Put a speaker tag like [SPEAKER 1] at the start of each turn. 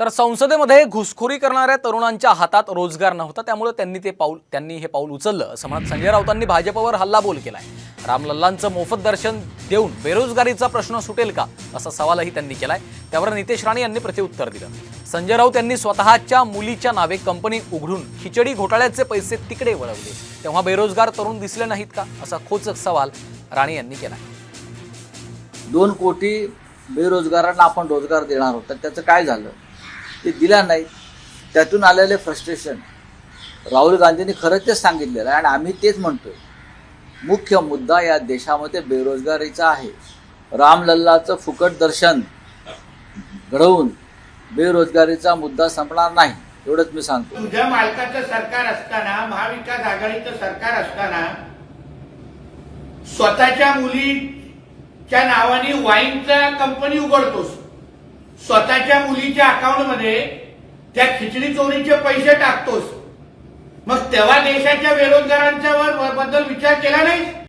[SPEAKER 1] तर संसदेमध्ये घुसखोरी करणाऱ्या तरुणांच्या हातात रोजगार नव्हता त्यामुळे त्यांनी ते पाऊल त्यांनी हे पाऊल उचललं असं म्हणत संजय राऊतांनी भाजपवर हल्लाबोल केलाय. रामलल्लांचं मोफत दर्शन देऊन बेरोजगारीचा प्रश्न सुटेल का असा सवालही त्यांनी केलाय. त्यावर नितेश राणे यांनी प्रत्युत्तर दिलं. संजय राऊत यांनी स्वतःच्या मुलीच्या नावे कंपनी उघडून खिचडी घोटाळ्याचे पैसे तिकडे वळवले. तेव्हा बेरोजगार तरुण दिसले नाहीत का असा खोचक सवाल राणे यांनी केला
[SPEAKER 2] दोन कोटी बेरोजगारांना आपण रोजगार देणार होता त्याचं काय झालं? ते दिला नाही त्यातून आलेले फ्रस्ट्रेशन राहुल गांधींनी खरंच तेच सांगितलेलं आहे आणि आम्ही तेच म्हणतोय. मुख्य मुद्दा या देशामध्ये बेरोजगारीचा आहे. रामलल्लाचं फुकट दर्शन घडवून बेरोजगारीचा मुद्दा संपणार नाही एवढंच मी सांगतो.
[SPEAKER 3] तुझ्या मालकाचं सरकार असताना महाविकास आघाडीचं सरकार असताना स्वतःच्या मुलीच्या नावाने वाईनचा कंपनी उघडतोस. स्वतःच्या मुलीच्या अकाउंटमध्ये त्या खिचडी चोरीचे पैसे टाकतोस. मग तेव्हा देशाच्या बेरोजगारांच्या वर- बद्दल विचार केला नाही